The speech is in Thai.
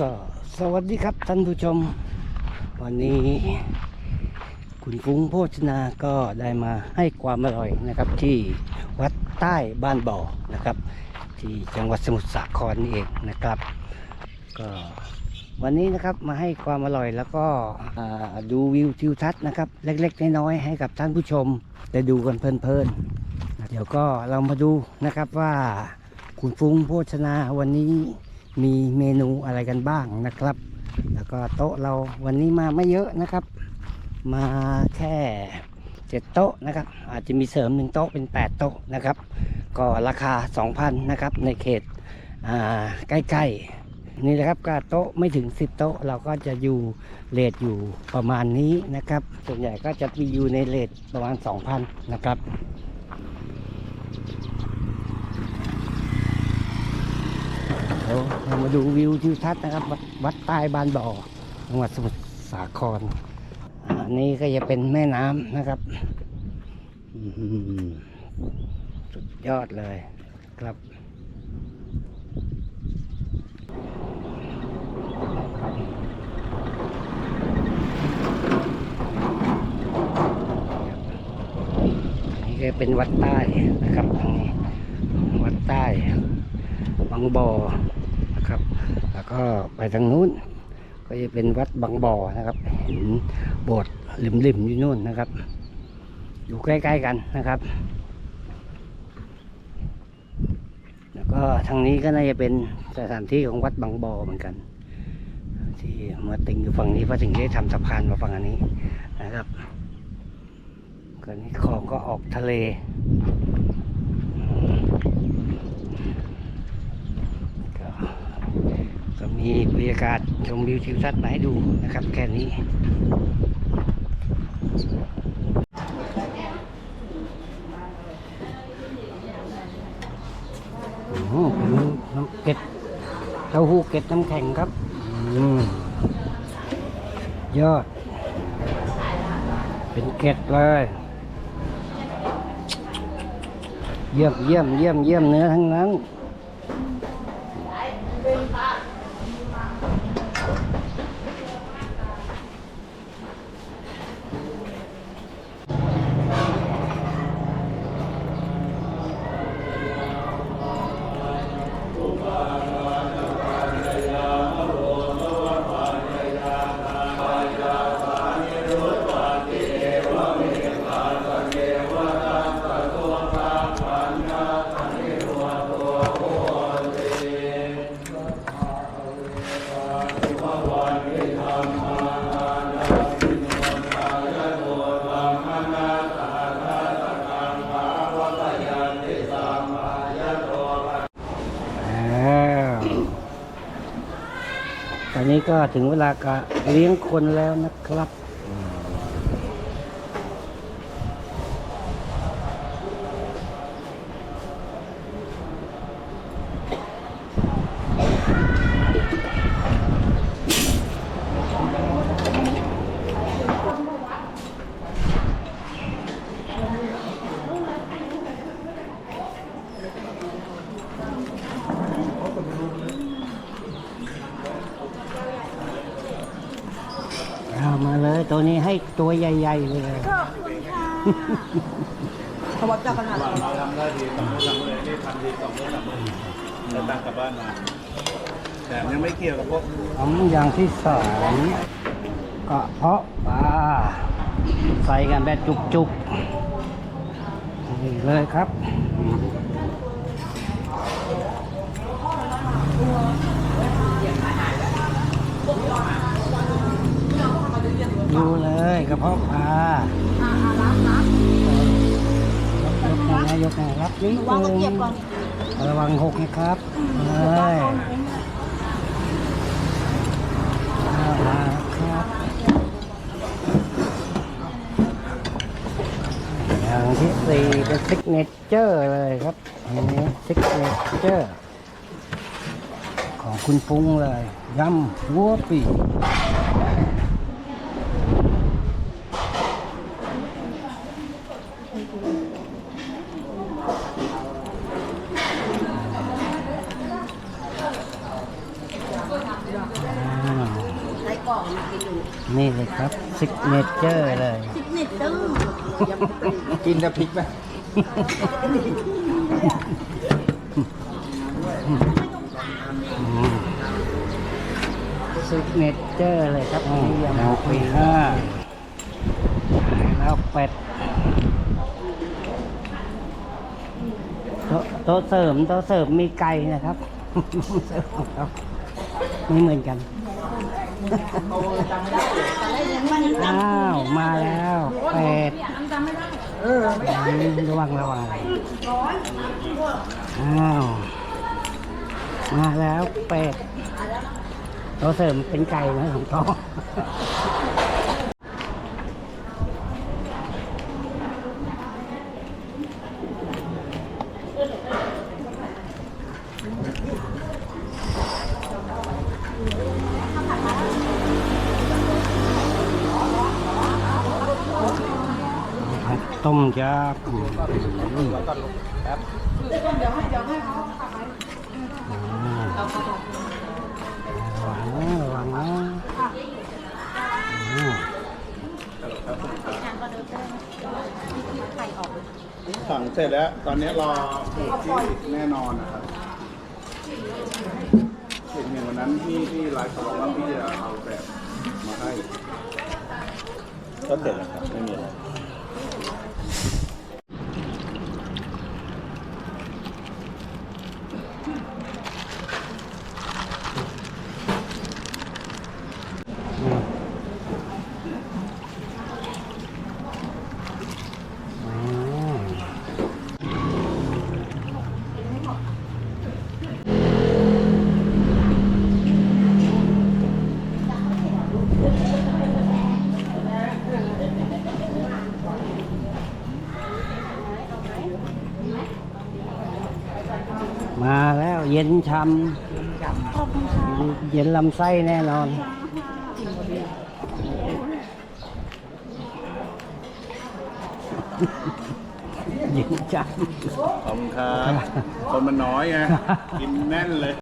ก็สวัสดีครับท่านผู้ชม วันนี้คุณฟุ้งโภชนาก็ได้มาให้ความอร่อยนะครับที่วัดใต้บ้านบ่อนะครับ ที่จังหวัดสมุทรสาครนี่เองนะครับ ก็วันนี้นะครับมาให้ความอร่อยแล้วก็ดูวิวทิวทัศน์นะครับ เล็กๆน้อยๆให้กับท่านผู้ชมได้ดูกันเพลินๆเดี๋ยวก็เรามาดูนะครับว่าคุณฟุ้งโภชนาวันนี้ มีเมนูอะไรกันบ้างนะครับ แล้วก็โต๊ะเราวันนี้มาไม่เยอะนะครับ มาแค่เจ็ดโต๊ะนะครับ อาจจะมีเสริมหนึ่งโต๊ะเป็น8โต๊ะนะครับ ก็ราคา2,000นะครับในเขตใกล้ๆนี่แหละครับก็โต๊ะไม่ถึง10โต๊ะเราก็จะอยู่เลทอยู่ประมาณนี้นะครับ ส่วนใหญ่ก็จะมีอยู่ในเลทประมาณ2,000นะครับ เรามาดูวิวทิวทัศน์นะครับ วัดใต้บ้านบ่อจังหวัดสมุทรสาครอันนี้ก็จะเป็นแม่น้ำนะครับสุดยอดเลยครับนนี้ก็เป็นวัดใต้นะครับตรงวัดใต้บางบ่อ นะครับ แล้วก็ไปทางนู้น ก็จะเป็นวัดบางบ่อนะครับ เห็นโบสถ์ริมๆอยู่นู่นนะครับ อยู่ใกล้ๆกันนะครับ แล้วก็ทางนี้ก็น่าจะเป็นสถานที่ของวัดบางบ่อเหมือนกัน ที่มาติงอยู่ฝั่งนี้เพราะถึงได้ทำสะพานมาฝั่งอันนี้นะครับก็นี่คลองก็ออกทะเลก็ ก็มีบรรยากาศชมวิวทิวทัศน์มาให้ดูนะครับ แค่นี้ โอ้โหเป็นน้ำเก็ดเต้าหู้เก็ดน้ำแข็งครับอยอด เป็นเก็ดเลย เยี่ยมเยี่ยมเยี่ยมเยี่ยมเนื้อทั้งนั้น ตอนนี้ก็ถึงเวลากะเลี้ยงคนแล้วนะครับ เอามาเลย ตัวนี้ให้ตัวใหญ่ๆเลย ขอบคุณค่ะเขาวัดจากขนาดไหนเราทำได้ดีสองมื้อสามมื้อนี่ทำดีสองมื้อสามมื้อแล้วตังกลับบ้านมาแต่ยังไม่เกี่ยวกับพวกทำอย่างที่สองกระเพาะปลาใส่กันแบบจุกๆนี่เลยครับ ดู เลยกระเพาะปลายกนะยกนะรับนิดวางตะเกียบก่อนระวังหกนะครับเลยเอามาครับอย่างที่สี่เป็นซิกเนเจอร์เลยครับอันนี้ซิกเนเจอร์ของคุณฟุ้งเลยยำหัวปี นอยู่นี่เลยครับซิกเนเจอร์เลยซิกเนเจอร์ยังไม่เป็นกินแต่พริกไหมซิกเนเจอร์เลยครับนี่ยำหมูปีห้าแล้วเป็ดโต๊ะโต๊ะเสริมโต๊ะเสริมมีไก่นะครับเสริมครับไม่เหมือนกัน อ้าว มาแล้วเป็ดระวังระวังอ้าว มาแล้วเป็ดเราเสริมเป็นไก่นะของเขา ต้มยำอืมอืมระวังนะระวังนะอืมสั่งเสร็จแล้ว ตอนนี้รอหมูที่แน่นอนนะครับเห็นอย่างวันนั้นที่ที่ไลฟ์เขาบอกว่าพี่จะเอาแบบมาให้ ก็เสร็จแล้วครับ ไม่มีอะไร เย็นชำเย็นลำไส้แน่นอนเย็นจังขอบคุณครับ คนมันน้อยไงกินแน่นเลย